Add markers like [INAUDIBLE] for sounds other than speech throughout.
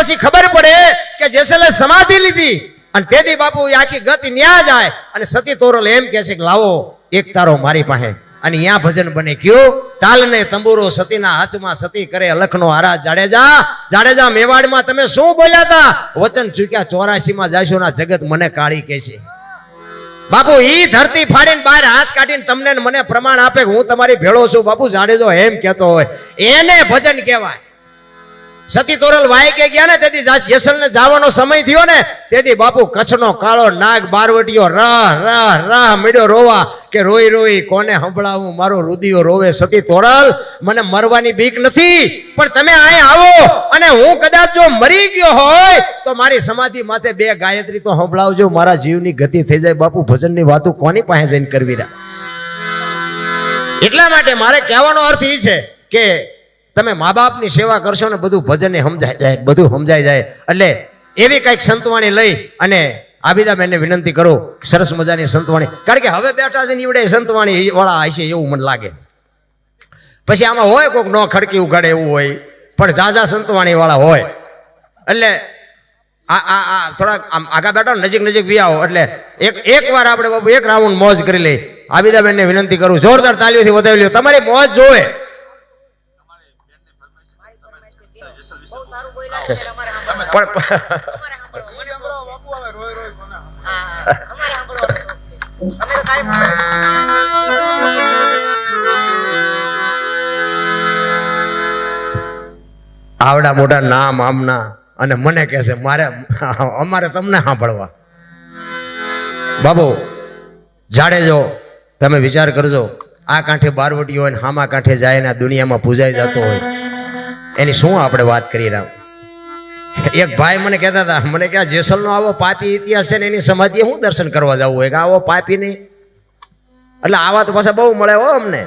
પછી ખબર પડે કે જેસલે સમાધિ લીધી અને તેથી બાપુ આખી ગતિ ન્યા જાય અને સતી તોરલ એમ કહે છે કે લાવો, એક તારો મારી પાસે. અને ત્યાં ભજન બને કયું? તાલને તંબુરો સતીના હાથમાં સતી કરે અલખનો હારા જાડેજા જાડેજા મેવાડમાં તમે શું બોલ્યા હતા? વચન ચૂક્યા ચોરાસીમાં જાશો ના જગત મને કાળી કે છે બાપુ, ઈ ધરતી ફાડીને બહાર હાથ કાઢીને તમને મને પ્રમાણ આપે હું તમારી ભેળો છું. બાપુ, જાડેજો એમ કહેતો હોય. એને ભજન કહેવાય. સતી તોરલ વાય કે ગયા ને, તેથી જેસલ ને જવાનો સમય થયો ને, તેથી બાપુ કચ્છનો કાળો નાગ બારવટીયો રાહ રાહ રાહ મીડ્યો રોવા કે રોઈ રોઈ, કોને સંભળાવું? મારો રુદિયો રોવે સતી તોરલ. મને મરવાની બીક નથી, પણ તમે અહીં આવો અને હું કદાચ જો મરી ગયો હોય, તો મારી સમાધિ માથે બે ગાયત્રી તો સંભળાવજો. મારા જીવની ગતિ થઈ જાય. બાપુ, ભજનની વાતો કોની પાસે જઈને કરવી રહ્યા? એટલા માટે મારે કહેવાનો અર્થ એ છે કે તમે મા બાપની સેવા કરશો ને બધું ભજને સમજાઈ જાય, બધું સમજાઈ જાય. એટલે એવી કંઈક સંતવાણી લઈ અને આબિદાબેનને વિનંતી કરું સરસ મજાની સંતવાણી. કારણ કે હવે બેઠા છે નીવડે સંતવાણી વાળા હશે એવું મને લાગે. પછી આમાં હોય કોઈક ન ખડકી ઉઘાડે એવું હોય, પણ ઝાઝા સંતવાણી વાળા હોય. એટલે આ આ આ થોડાક આમ આગા બેઠો નજીક નજીક બી આવો એટલે એક એક વાર આપણે બાબુ એક રાઉન્ડ મોજ કરી લઈ. આબિદાબેનને વિનંતી કરું, જોરદાર તાલીઓથી વધાવી લ્યો. તમારી મોજ જોવે બહુ સારું બોલ્યા છે એટલે અમારે સાંભળવાનું. પણ અમારે સાંભળવાનું. મને શું છે? હા, અમારે સાંભળવાનું. અમે તો કાંઈ આવડા મોટા નામ આમના અને મને કહે છે, મારે, અમારે તમને સાંભળવા. બાબુ જાડેજો તમે વિચાર કરજો, આ કાંઠે બારવટી હોય ને હામા કાંઠે જાય ને દુનિયામાં પૂજાઈ જતો હોય. એની શું આપણે વાત કરી રહ્યા? એક ભાઈ મને કહેતા હતા, મને કે જેસલનો આવો પાપી ઇતિહાસ છે ને એની સમાધિએ હું દર્શન કરવા જવું હોય કે આવો પાપી નહીં. એટલે આવા તો પાછા બહુ મળે હો અમને.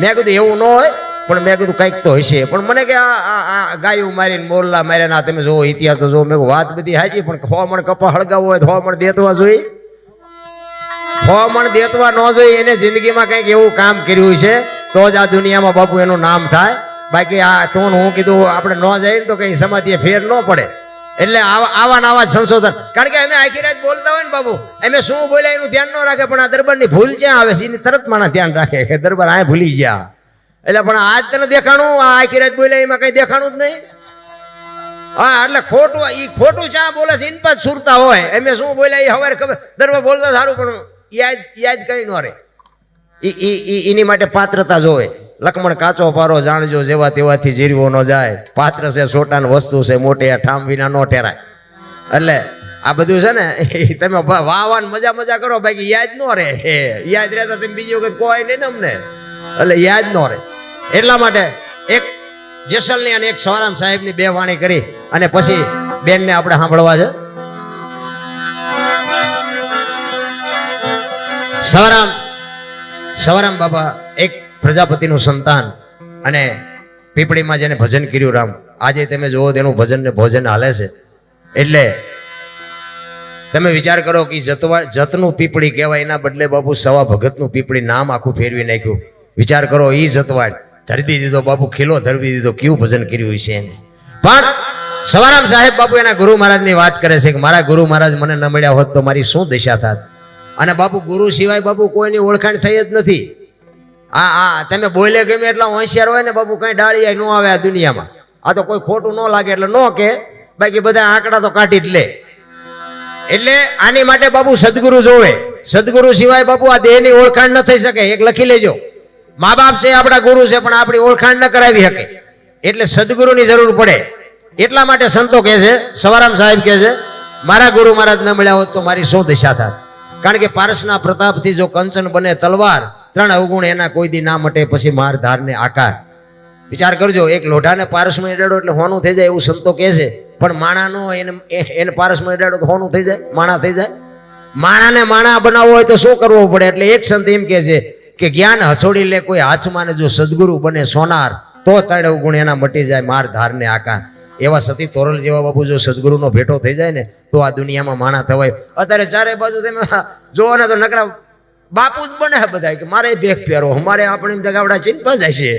મેં કીધું, એવું ન હોય, પણ મેં કીધું કંઈક તો હશે. પણ મને કે આ ગાયું મારીને, મોરલા માર્યા તમે જોવો ઇતિહાસ તો જોવો મેં વાત બધી હાજી પણ ખોમણ મણ કપા હળગાવવો હોય ખોમણ દેતવા જોઈએ. ખોમણ મણ દેતવા ન જોઈએ, એને જિંદગીમાં કંઈક એવું કામ કર્યું છે, તો જ આ દુનિયામાં બાપુ એનું નામ થાય. બાકી આ તો હું કીધું, આપણે ન ને તો કંઈ સમાધિએ ફેર ન પડે. એટલે આવા આવા સંશોધન. કારણ કે અમે આખી રાત બોલતા હોય ને બાબુ, અમે શું બોલ્યા એનું ધ્યાન ન રાખે, પણ આ દરબારની ભૂલ ક્યાં આવે છે, એની તરત માના ધ્યાન રાખે કે દરબાર આ ભૂલી ગયા. એટલે પણ આજ તને દેખાણું? આ આખી રાત બોલ્યા, એમાં કંઈ દેખાણું જ નહીં? હા, એટલે ખોટું એ ખોટું ચા બોલે છે જ સુરતા હોય. એમે શું બોલ્યા એ હવે ખબર, દરબાર બોલતા સારું, પણ યાદ યાદ કઈ ન રહે. ઈ એની માટે પાત્રતા જોવે. લક્ષ્મણ કાચો પારો જાણજો જેવા તેવાથી જીરવો ન જાય. પાત્ર છે સોટાન વસ્તુ છે મોટી આ ઠામ વિના ન ઠેરાય. એટલે આ બધું છે ને [LAUGHS] તમે વાવાન મજા મજા કરો બાકી યાદ ન હે, યાદ રહેતા તમે બીજી વખત કોઈ નહીં ને અમને. એટલે યાદ ન રહે. એટલા માટે એક જેસલની અને એક સવારામ સાહેબની બે વાણી કરી અને પછી બેનને આપણે સાંભળવા છે. સવારામ સવારામ બાબા એક પ્રજાપતિનું સંતાન અને પીપળીમાં જેને ભજન કર્યું રામ, આજે તમે જુઓ તેનું ભજન ને ભોજન હાલે છે. એટલે તમે વિચાર કરો કે જતવા જતનું પીપળી કહેવાય, એના બદલે બાપુ સવા ભગતનું પીપળી નામ આખું ફેરવી નાખ્યું. વિચાર કરો એ જતવાડ ધરબી દીધો બાપુ ખીલો ધરબી દીધો કેવું ભજન કર્યું છે એને? પણ સવારામ સાહેબ બાપુ એના ગુરુ મહારાજની વાત કરે છે કે મારા ગુરુ મહારાજ મને ન મળ્યા હોત તો મારી શું દિશા થાત? અને બાપુ ગુરુ સિવાય બાપુ કોઈની ઓળખાણ થઈ જ નથી. હા હા તમે બોલે ગમે એટલા હોશિયાર હોય ને બાપુ કઈ ડાળી ન આવે આ દુનિયામાં. આ તો કોઈ ખોટું ન લાગે એટલે ન કે, બાકી બધા આંકડા તો કાઢી જ લે. એટલે આની માટે બાપુ સદગુરુ જોવે. સદગુરુ સિવાય બાપુ આ દેહની ઓળખાણ ન થઈ શકે, એક લખી લેજો. મા બાપ છે, આપણા ગુરુ છે, પણ આપણી ઓળખાણ ન કરાવી શકે. એટલે સદગુરુની જરૂર પડે. એટલા માટે સંતો કહે છે, સવારામ સાહેબ કહે છે, મારા ગુરુ મહારાજ ન મળ્યા હોત તો મારી શું દિશા થાત? કારણ કે પારસના પ્રતાપથી જો કંચન બને તલવાર, ત્રણ અવગુણ એના કોઈ દી ના મટે, પછી માર ધારને આકાર. વિચાર કરજો, એક લોઢાને પારસમાં એડાડો એટલે હોનું થઈ જાય એવું સંતો કહે છે. પણ માણાનો એને એને પારસમાં એડાડો તો હોનું થઈ જાય, માણા થઈ જાય. માણાને માણા બનાવવો હોય તો શું કરવું પડે? એટલે એક સંત એમ કહે છે કે જ્ઞાન હથોડી લે, કોઈ હાથમાં જો સદગુરુ બને સોનાર, તો તળ અવગુણ એના મટી જાય, માર ધારને આકાર. એવા સતી તોરલ જેવા બાબુ જો સદગુરુનો ભેટો થઈ જાય ને, તો આ દુનિયામાં માણા થવાય. અત્યારે ચારે બાજુ તમે જોવો ને તો નકરા બાપુ જ બને બધા કે મારે ભેખ પહેરો અમારે આપણે જગાવડા ચીન જાય છે.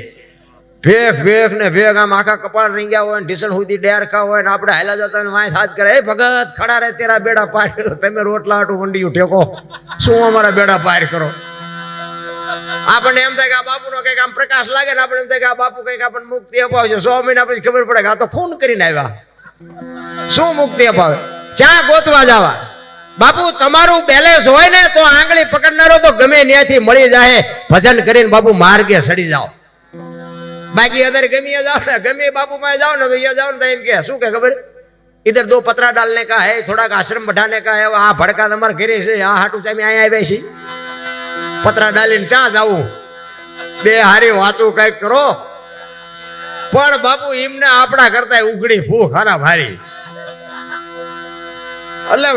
ભેખ ભેખ ને ભેખ આમ આખા કપાળ રીંગ્યા હોય ને ઢીસણ સુધી ડેરખા હોય ને આપણે હાલા જતા હોય વાંય હાથ કરે, એ ભગત, ખડા રે તેરા બેડા પાર તમે રોટલા હાટું વંડિયું ઠેકો. શું અમારા બેડા પાર કરો? આપણને એમ થાય કે આ બાપુનો કંઈક આમ પ્રકાશ લાગે ને આપણે એમ થાય કે આ બાપુ કંઈક આપણને મુક્તિ અપાવશે સો મહિના પછી ખબર પડે કે આ તો ખૂન કરીને આવ્યા. શું મુક્તિ અપાવે? ક્યાં ગોતવા જવા. બાપુ, તમારું બેલેન્સ હોય ને તો આંગળી પકડનારો તો ગમે ત્યાંથી મળી જાય ભજન કરીને બાપુ માર્ગે સડી જાઓ. બાકી અદર ગમે જાઓ ને, ગમે બાપુ માં જાઓ ને તો અહીંયા જાઓ ને તો એમ કે શું કે ખબર? ઇધર દો પતરા ડાલને કા હે થોડાક આશ્રમ બઢાને કા હે આ ભડકા તમારે ઘરે છે, આ હાટું ચામી અહીંયા આવ્યા છીએ પતરા ડાલીને ચા જાવું? બે હારી વાતું કંઈક કરો. પણ બાપુ, એમને આપણા કરતા ઉઘડી ભૂખ હારા ભારી. એટલે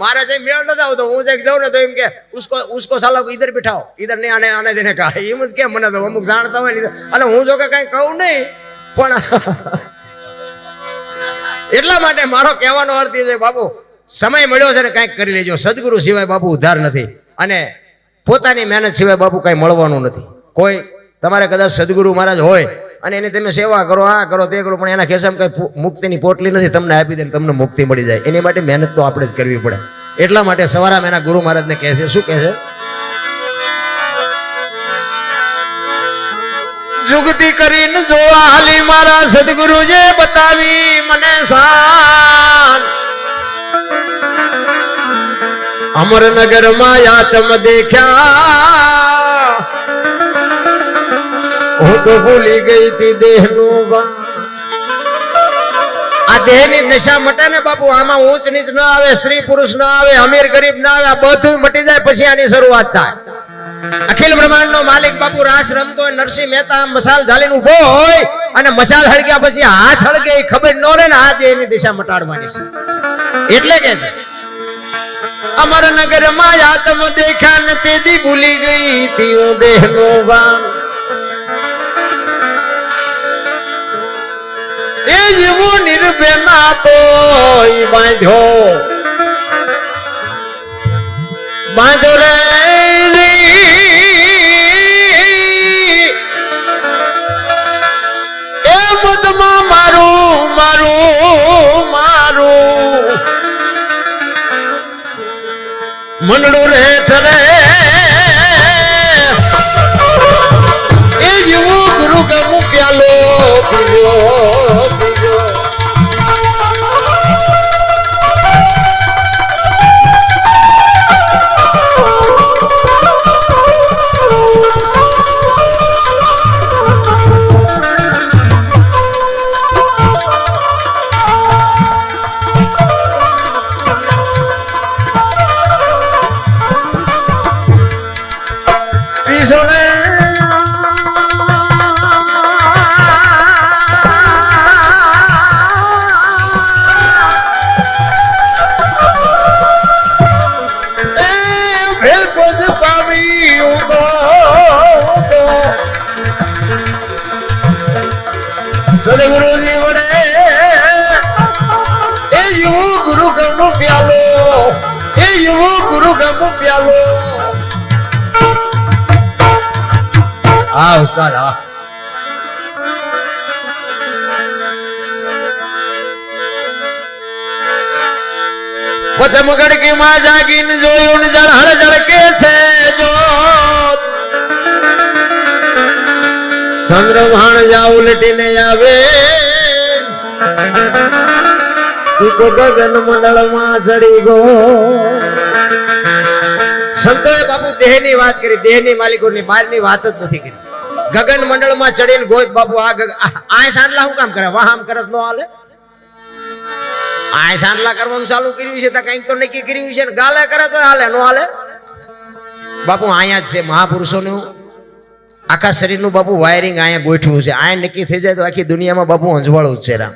મારે જે મેળ નથી આવતો હું જઈ જાઉં ને તો એમ કે, ઉસકો ઉસકો સાલો ઈધર બિઠાઓ. ઇધર નહીં આને આને દેને કા એમ જ કે મને તો અમુક જાણતા હોય અને હું જો કે કઈ કહું નહીં, પણ એટલા માટે મારો કહેવાનો અર્થ એ છે, બાપુ, સમય મળ્યો છે ને કાંઈક કરી લેજો. સદગુરુ સિવાય બાપુ ઉદ્ધાર નથી. અને પોતાની મહેનત સિવાય બાપુ કાંઈ મળવાનું નથી. કોઈ તમારે કદાચ સદગુરુ મહારાજ હોય અને એની તમે સેવા કરો, આ કરો, તે કરો, પણ એના ખેસામાં કઈ મુક્તિની પોટલી નથી, તમને આપી દે તમને મુક્તિ મળી જાય. એની માટે મહેનત તો આપણે જ કરવી પડે. એટલા માટે સવારામાં એના ગુરુ મહારાજને કહે છે, શું કહે જુગતી કરીને જોવા હાલી મારા સદગુરુજે બતાવી, મને શાન અમરનગરમાં યાતમ દેખ્યા. હું તો ભૂલી ગઈ તી દેહનું આ દેહની દશા મટે ને બાપુ, આમાં ઊંચ નીચ ન આવે, સ્ત્રી પુરુષ ન આવે, અમીર ગરીબ ના આવે, આ બધું મટી જાય, પછી આની શરૂઆત થાય. અખિલ બ્રહ્માંડ નો માલિક બાપુ રાસ રમતો હોય, નરસિંહ મહેતા મસાલ ઝાલીને ઊભો હોય અને મસાલ હળગ્યા પછી હાથ હળગે એ ખબર ન રહે ને આ દેહની દિશા મટાડવાની છે. એટલે કે છે અમર નગરમાં આત્મ દેખ્યા ને તેદી ભૂલી ગઈ તી હું દેહ નો વાન. એ જીવો નિર્ભેના તો હા ઉસ્તાદ હા માં જાગીને જોયું ને જળ જળકે છે જો. ચંદ્રભાણ જા ઉલટીને આવે. ગગન મંડળમાં ચડી ગો સંતોએ બાપુ દેહની વાત કરી. દેહની માલિકોની બહારની વાત જ નથી કરી. ગગન મંડળમાં ચડીને ગોવિંદ બાપુ, આ આ સાંડલા શું કામ કરે? વાહ, આમ કરત નો હાલે? આ સાંડલા કરવાનું ચાલુ કર્યું છે તો કંઈક તો નક્કી કર્યું છે ને ગાલે કરે તો હાલે, નો હાલે? બાપુ, અહીંયા જ છે મહાપુરુષોનું આખા શરીરનું બાપુ વાયરિંગ અહીંયા ગોઠવું છે. આ નક્કી થઈ જાય તો આખી દુનિયામાં બાપુ અંજવાળું જ છે, રામ.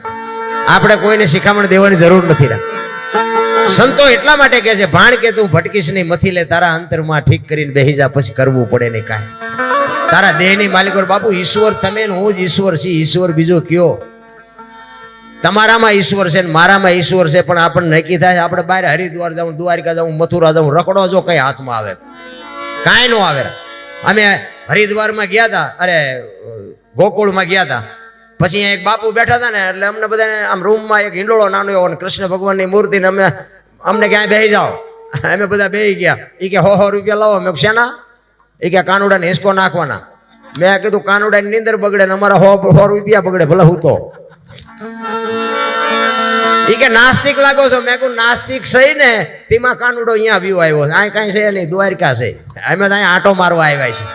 આપણે કોઈને શિખામણ દેવાની જરૂર નથી, રામ. સંતો એટલા માટે કહે છે, ભાણ કે તું ભટકીશ નહીં, મથી લે, તારા અંતરમાં ઠીક કરીને બેહી જા, પછી કરવું પડે નહીં કાંઈ. તારા દેહની માલિકો બાપુ ઈશ્વર તમે હું જ ઈશ્વર છી ઈશ્વર બીજો કયો? તમારામાં ઈશ્વર છે ને મારામાં ઈશ્વર છે, પણ આપણને નક્કી થાય આપણે બહાર હરિદ્વાર જાઉં, દ્વારિકા જાઉં, મથુરા જાઉં, રખડો જો કઈ હાથમાં આવે. કાંઈ નો આવે. અમે હરિદ્વારમાં ગયા હતા અરે, ગોકુળમાં ગયા હતા પછી એક બાપુ બેઠા હતા ને, એટલે અમને બધાને આમ રૂમમાં એક હિંડોળો નાનો એવો કૃષ્ણ ભગવાનની મૂર્તિ ને અમે, અમને ક્યાંય બેસી જાઓ. અમે બધા બેસી ગયા. એ કે, હો હો, રૂપિયા લાવો. મેં શેના? એ કે કાનુડાને હિસકો નાખવાના. મેં કીધું, કાનુડાની નીંદર બગડે ને અમારા સો રૂપિયા બગડે, ભલે હું તો. ઈ કે, નાસ્તિક લાગો છો. મેં કહું નાસ્તિક સહી ને, તેમાં કાનુડો અહીંયા વ્યૂ આવ્યો છે. અહીં કાંઈ છે નહીં, દ્વારકા છે. અમે તો અહીંયા આટો મારવા આવ્યા છે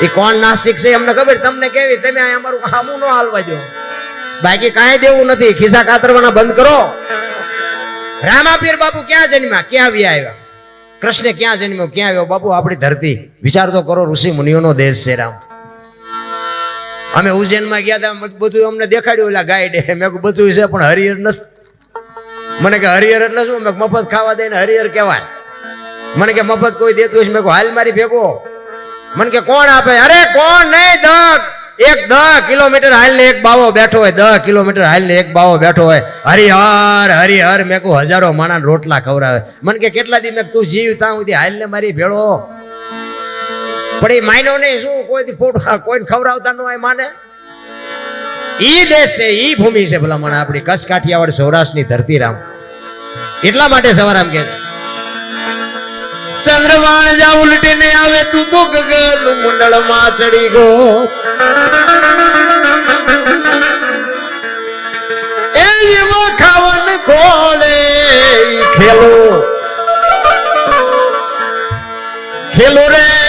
એ કોણ નાસ્તિક છે અમને ખબર? તમને કેવી? તમે અહીંયા અમારું હામું ન હાલવા દો. બાકી કાંઈ દેવું નથી. ખિસ્સા કાતરવાના બંધ કરો. રામાપીર બાપુ ક્યાં જન્મ્યા? ક્યાં વ્યા આવ્યા? કૃષ્ણ ક્યાં જન્મ્યો, ક્યાં આવ્યો? બાપુ, આપણી ધરતી. વિચાર તો કરો, ઋષિ મુનિઓનો દેશ છે રામ. અમે ઉજ્જૈનમાં ગયા હતા બધું અમને દેખાડ્યું, ઓલા ગાઈડે મેં કીધું, બધું છે, પણ હરિહર નથી. મને કે હરિહર એટલે શું? મેં મફત ખાવા દે ને હરિહર કહેવાય. મને કે મફત કોઈ દેતું હશે મેં કહું હાલ મારી ભેગો. મને કે કોણ આપે? અરે કોણ નહીં દસ એક દસ કિલોમીટર હાલને એક બાવો બેઠો હોય દસ કિલોમીટર હાલને એક બાવો બેઠો હોય. હરિહર હરિહર, મેં કહું હજારો માણા રોટલા ખવડાવે. મને કે કેટલા દી મેં તું જીવ તાં સુધી હાલને મારી ભેળો. પણ એ માયનો નહીં, શું કોઈ કોઈને ખવડાવતા ન હોય માને? ઈ દેશ છે, ઈ ભૂમિ છે ભલા મને આપણી. કચ્છ કાઠિયાવાડ સૌરાષ્ટ્રની ધરતી રામ એટલા માટે સવારામ કે છે. ચંદ્રમાન જા ઉલટીને આવે તું તો ગગન મુંડળમાં ચડી ગો એ એવો ખાવન ખોલે ખેલો. ખેલો રે.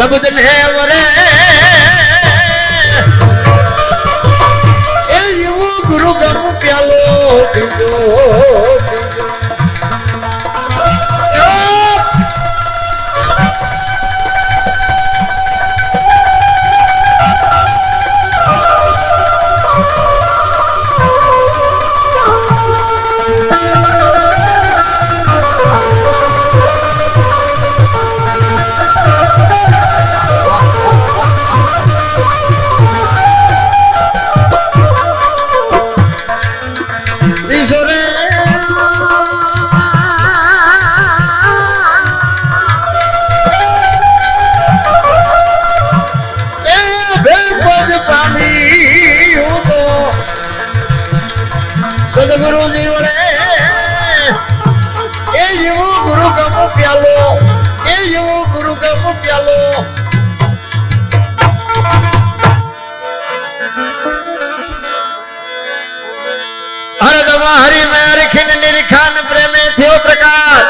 શબ્દ ને વરે એવું ગુરુ ગરુ પ્યાલો પીજો હર દમા હરી મે નિરખાન પ્રેમે થયો પ્રકાશ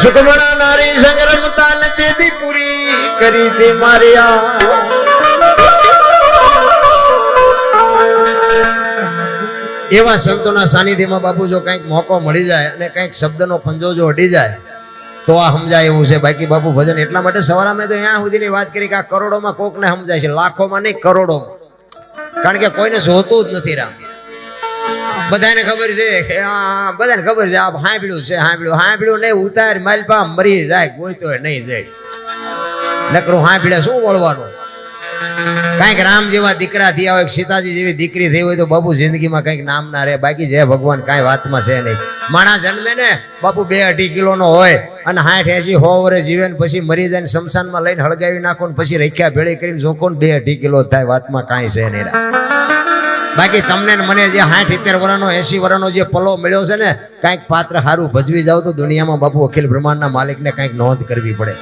સુખમણા નારી સંગ્રમતા દી પૂરી કરી દે મારિયા એવા સંતોના સાનિધ્યમાં બાપુ જો કંઈક મોકો મળી જાય અને કંઈક શબ્દનો પંજો જો અડી જાય, તો આ સમજાય એવું છે. બાકી બાપુ ભજન એટલા માટે સવારે અમે તો અહીંયા સુધીની વાત કરી કે આ કરોડોમાં કોકને સમજાય છે. લાખોમાં નહીં, કરોડોમાં. કારણ કે કોઈને જોતું જ નથી રામ. બધાને ખબર છે બધાને ખબર છે આ હાંભળ્યું છે, હાંભળ્યું. હાંભળ્યું નહીં, ઉતાર માલપા મરી જાય, કોઈ તો નહીં જાય. નકરું હાંભળે શું વળવાનું? કાંઈક રામ જેવા દીકરા થયા હોય સીતાજી જેવી દીકરી થઈ હોય તો બાપુ જિંદગીમાં કંઈક નામ ના રહે. બાકી જય ભગવાન કાંઈ વાતમાં છે નહીં. માણસ જન્મે ને બાપુ બે અઢી કિલોનો હોય અને હાઠ એસી વર્ષ જીવે ને પછી મરી જાય ને શમશાનમાં લઈને હળગાવી નાખો ને પછી રખ્યા ભેળી કરીને જોખો ને બે અઢી કિલો થાય, વાતમાં કાંઈ છે નહીં બાકી તમને ને મને જે હાઠ સિત્તેર વર્ષનો એસી વર્ષનો જે પલો મળ્યો છે ને, કાંઈક પાત્ર સારું ભજવી જાવ તો દુનિયામાં બાપુ અખિલ બ્રહ્માંડના માલિકને કાંઈક નોંધ કરવી પડે.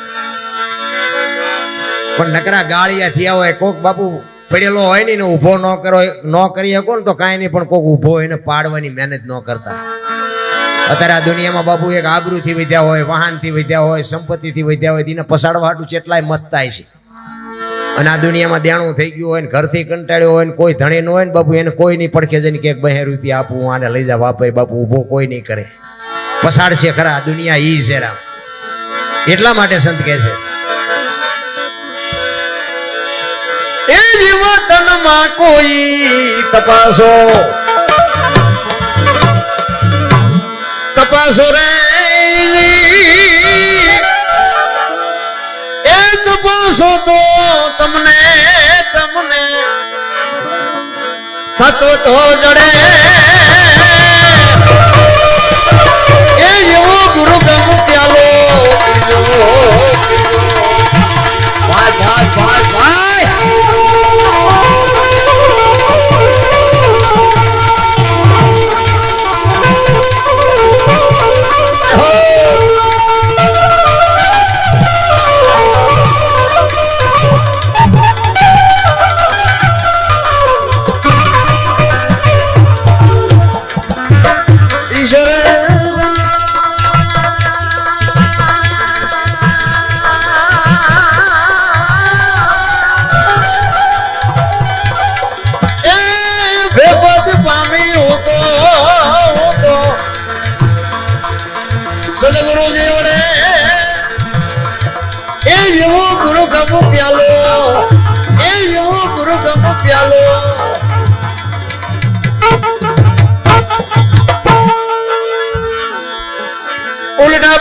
પણ નકરા ગાળિયા થયા હોય, કોક બાપુ પડેલો હોય ને ઊભો ન કરો, ન કરી શકો ને તો કાંઈ નહીં, પણ કોક ઊભો હોય ને પાડવાની મહેનત ન કરતા. અત્યારે આ દુનિયામાં બાપુ એક આબરૂથી વધ્યા હોય, વાહનથી વધ્યા હોય, સંપત્તિથી વધ્યા હોય તેને પસાડવા હાટું કેટલાય મત થાય છે. અને આ દુનિયામાં દેણું થઈ ગયું હોય ને ઘરથી કંટાળ્યો હોય ને કોઈ ધણી ન હોય ને બાપુ, એને કોઈ નહીં પડખે જઈને કે બે રૂપિયા આપું આને લઈ જા વાપરી, બાપુ, ઊભો કોઈ નહીં કરે. પસાડશે ખરા દુનિયા ઈ છે રામ. એટલા માટે સંત કહે છે. એ જીવતનમાં કોઈ તપાસો. મારા એ તપાસો તો તમને તમને થતો તો જડે.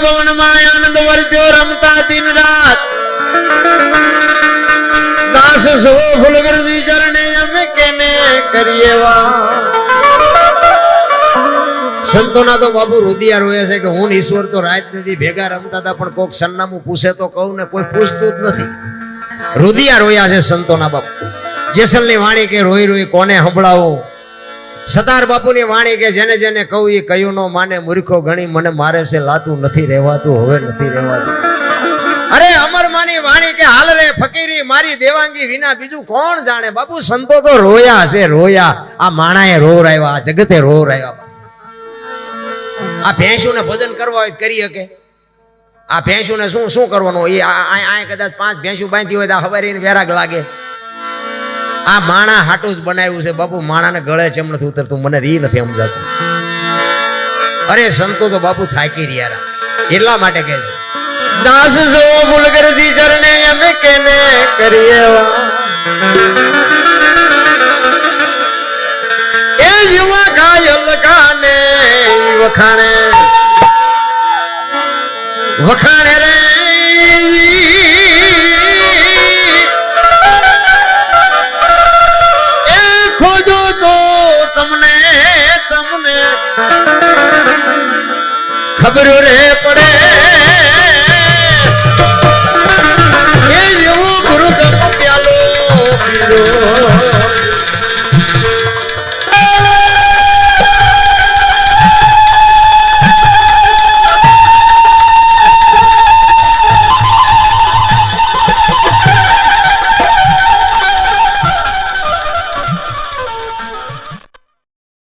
પવનમાં આનંદ વર્ત્યો રમતા દિન રાત. દાસ સો ફુલગરજી ચરણે અમે કેને કરીએ સંતોના તો બાબુ રુદિયા રોયા છે કે હું ઈશ્વર તો રાત નથી ભેગા રમતા હતા, પણ કોક સરનામું પૂછે તો કહું ને કોઈ પૂછતું જ નથી. રુદિયા રોયા છે સંતોના બાપુ. જેસલની વાણી કે રોઈ રોઈ કોને સંભળાવો? સતાર બાપુની વાણી કે જેને જેને કહું એ કયું નો માને, મૂર્ખો ગણી, મને મારે છે લાતું નથી રહેવાતું, હવે નથી રહેવાતું. અરે અમરમાની વાણી કે હાલ રે ફકીરી, મારી દેવાંગી વિના બીજું કોણ જાણે? બાપુ, સંતો તો રોયા છે, રોયા. આ માણાએ રોવરાવ્યા આ જગતે રોવરાવ્યા આ ભેંસુને ભજન કરવા હોય કરી શકે આ ભેંસુને શું શું કરવાનું? એ આ કદાચ પાંચ ભેંસું બાંધી હોય તો હવારીને વેરાગ લાગે. આ માણા હાટું જ બનાવ્યું છે. બાપુ, માણાને ગળે ચમ નથી ઉતરતું મને એ નથી સમજાતું. અરે, સંતો તો બાપુ થાકી રહ્યા એટલા માટે કહે છે. દાસ જો મુલગરજી ચરણે અમે કેને કરીએ? એ યુવા ઘાયલ કાને વખાણે. વખાણે રે ખબરું રે પડે.